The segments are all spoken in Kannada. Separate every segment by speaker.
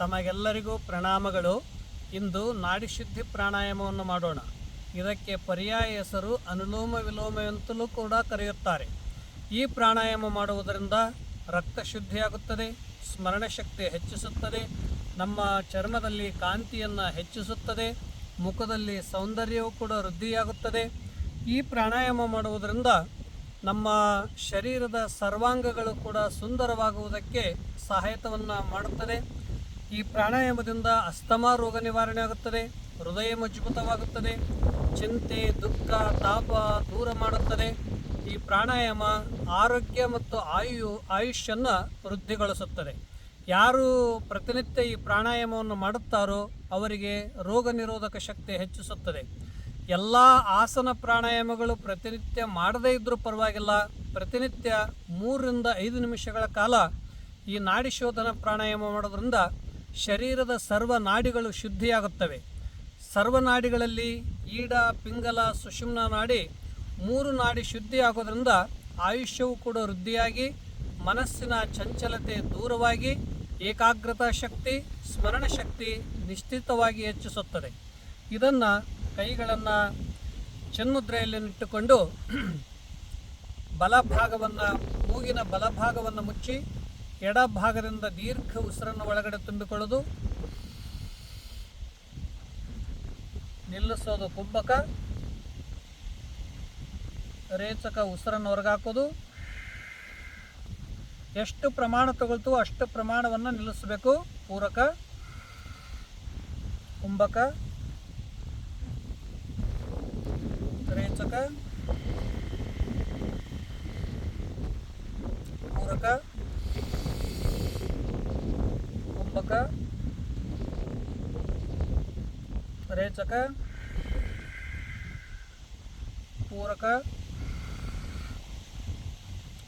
Speaker 1: ತಮಗೆಲ್ಲರಿಗೂ ಪ್ರಣಾಮಗಳು. ಇಂದು ನಾಡಿಶುದ್ಧಿ ಪ್ರಾಣಾಯಾಮವನ್ನು ಮಾಡೋಣ. ಇದಕ್ಕೆ ಪರ್ಯಾಯ ಹೆಸರು ಅನುಲೋಮ ವಿಲೋಮ ಅಂತಲೂ ಕೂಡ ಕರೆಯುತ್ತಾರೆ. ಈ ಪ್ರಾಣಾಯಾಮ ಮಾಡುವುದರಿಂದ ರಕ್ತ ಶುದ್ಧಿಯಾಗುತ್ತದೆ, ಸ್ಮರಣ ಶಕ್ತಿ ಹೆಚ್ಚಿಸುತ್ತದೆ, ನಮ್ಮ ಚರ್ಮದಲ್ಲಿ ಕಾಂತಿಯನ್ನು ಹೆಚ್ಚಿಸುತ್ತದೆ, ಮುಖದಲ್ಲಿ ಸೌಂದರ್ಯವೂ ಕೂಡ ವೃದ್ಧಿಯಾಗುತ್ತದೆ. ಈ ಪ್ರಾಣಾಯಾಮ ಮಾಡುವುದರಿಂದ ನಮ್ಮ ಶರೀರದ ಸರ್ವಾಂಗಗಳು ಕೂಡ ಸುಂದರವಾಗುವುದಕ್ಕೆ ಸಹಾಯತವನ್ನು ಮಾಡುತ್ತದೆ. ಈ ಪ್ರಾಣಾಯಾಮದಿಂದ ಅಸ್ತಮಾ ರೋಗ ನಿವಾರಣೆ ಆಗುತ್ತದೆ, ಹೃದಯ ಮಜಬೂತವಾಗುತ್ತದೆ ಚಿಂತೆ, ದುಃಖ, ತಾಪ ದೂರ ಮಾಡುತ್ತದೆ. ಈ ಪ್ರಾಣಾಯಾಮ ಆರೋಗ್ಯ ಮತ್ತು ಆಯು, ಆಯುಷ್ಯನ್ನು ವೃದ್ಧಿಗೊಳಿಸುತ್ತದೆ. ಯಾರು ಪ್ರತಿನಿತ್ಯ ಈ ಪ್ರಾಣಾಯಾಮವನ್ನು ಮಾಡುತ್ತಾರೋ ಅವರಿಗೆ ರೋಗ ನಿರೋಧಕ ಶಕ್ತಿ ಹೆಚ್ಚಿಸುತ್ತದೆ. ಎಲ್ಲ ಆಸನ ಪ್ರಾಣಾಯಾಮಗಳು ಪ್ರತಿನಿತ್ಯ ಮಾಡದೇ ಇದ್ದರೂ ಪರವಾಗಿಲ್ಲ. ಪ್ರತಿನಿತ್ಯ ಮೂರರಿಂದ ಐದು ನಿಮಿಷಗಳ ಕಾಲ ಈ ನಾಡಿ ಶೋಧನ ಪ್ರಾಣಾಯಾಮ ಮಾಡೋದ್ರಿಂದ ಶರೀರದ ಸರ್ವ ನಾಡಿಗಳು ಶುದ್ಧಿಯಾಗುತ್ತವೆ. ಸರ್ವ ನಾಡಿಗಳಲ್ಲಿ ಈಡ, ಪಿಂಗಲ, ಸುಷುಮ್ನ ನಾಡಿ ಮೂರು ನಾಡಿ ಶುದ್ಧಿಯಾಗೋದ್ರಿಂದ ಆಯುಷ್ಯವು ಕೂಡ ವೃದ್ಧಿಯಾಗಿ, ಮನಸ್ಸಿನ ಚಂಚಲತೆ ದೂರವಾಗಿ, ಏಕಾಗ್ರತಾ ಶಕ್ತಿ, ಸ್ಮರಣ ಶಕ್ತಿ ನಿಶ್ಚಿತವಾಗಿ ಹೆಚ್ಚಿಸುತ್ತದೆ. ಇದನ್ನು ಕೈಗಳನ್ನು ಬಲ ಬಲಭಾಗವನ್ನು, ಮೂಗಿನ ಬಲಭಾಗವನ್ನು ಮುಚ್ಚಿ ಎಡಭಾಗದಿಂದ ದೀರ್ಘ ಉಸಿರನ್ನು ಒಳಗಡೆ ತುಂಬಿಕೊಳ್ಳೋದು. ನಿಲ್ಲಿಸೋದು ಕುಂಭಕ. ರೇಚಕ ಉಸಿರನ್ನು ಹೊರಗಾಕೋದು. ಎಷ್ಟು ಪ್ರಮಾಣ ತಗೊಳ್ತು ಅಷ್ಟು ಪ್ರಮಾಣವನ್ನು ನಿಲ್ಲಿಸಬೇಕು. ಪೂರಕ. ಕುಂಭಕ. ರೇಚಕ ಪೂರಕ ಕುಂಭಕ ರೇಚಕ ಪೂರಕ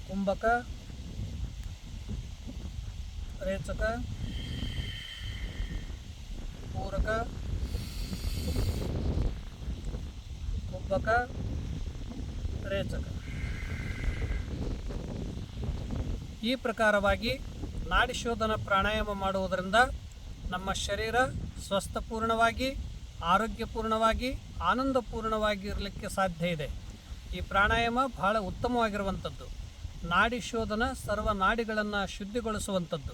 Speaker 1: ಕುಂಭಕ ರೇಚಕ ಪೂರಕ ಕುಂಭಕ ರೇಚಕ ಈ ಪ್ರಕಾರವಾಗಿ ನಾಡಿ ಶೋಧನ ಪ್ರಾಣಾಯಾಮ ಮಾಡುವುದರಿಂದ ನಮ್ಮ ಶರೀರ ಸ್ವಸ್ಥಪೂರ್ಣವಾಗಿ, ಆರೋಗ್ಯಪೂರ್ಣವಾಗಿ ಆನಂದಪೂರ್ಣವಾಗಿ ಇರಲಿಕ್ಕೆ ಸಾಧ್ಯ ಇದೆ. ಈ ಪ್ರಾಣಾಯಾಮ ಬಹಳ ಉತ್ತಮವಾಗಿರುವಂಥದ್ದು. ನಾಡಿ ಶೋಧನ ಸರ್ವ ನಾಡಿಗಳನ್ನು ಶುದ್ಧಿಗೊಳಿಸುವಂಥದ್ದು.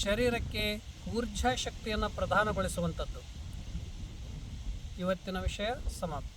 Speaker 1: ಶರೀರಕ್ಕೆ ಊರ್ಜಾ ಶಕ್ತಿಯನ್ನು ಪ್ರಧಾನಗೊಳಿಸುವಂಥದ್ದು. ಇವತ್ತಿನ ವಿಷಯ ಸಮಾಪ್ತ.